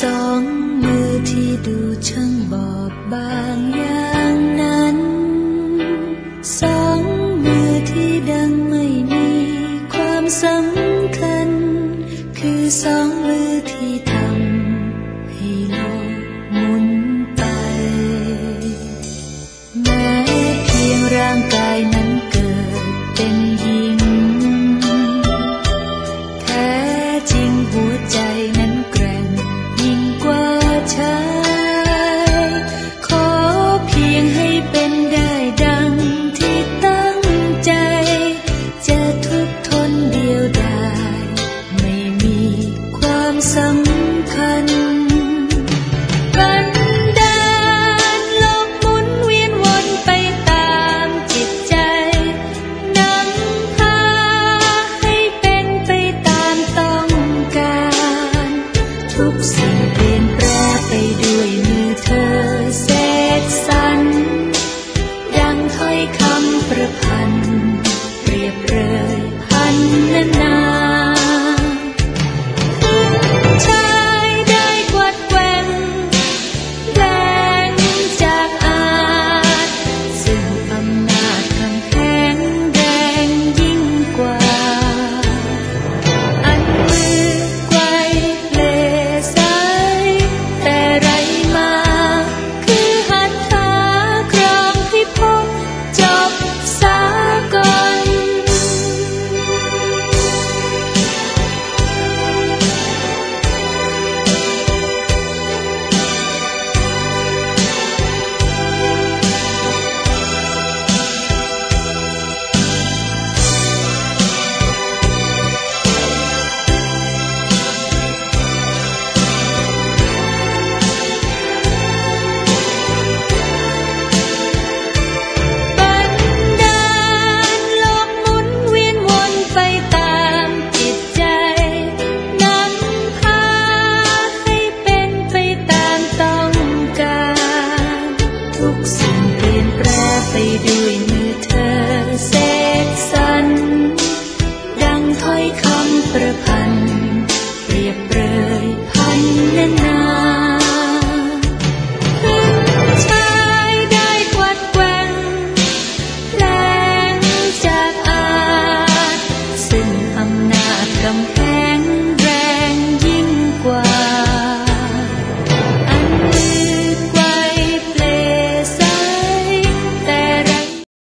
สองมือที่ดูช่างบอบบางอย่างนั้น สองมือที่ดังไม่มีความสำคัญ คือสองมือ จริงหัวใจนั้น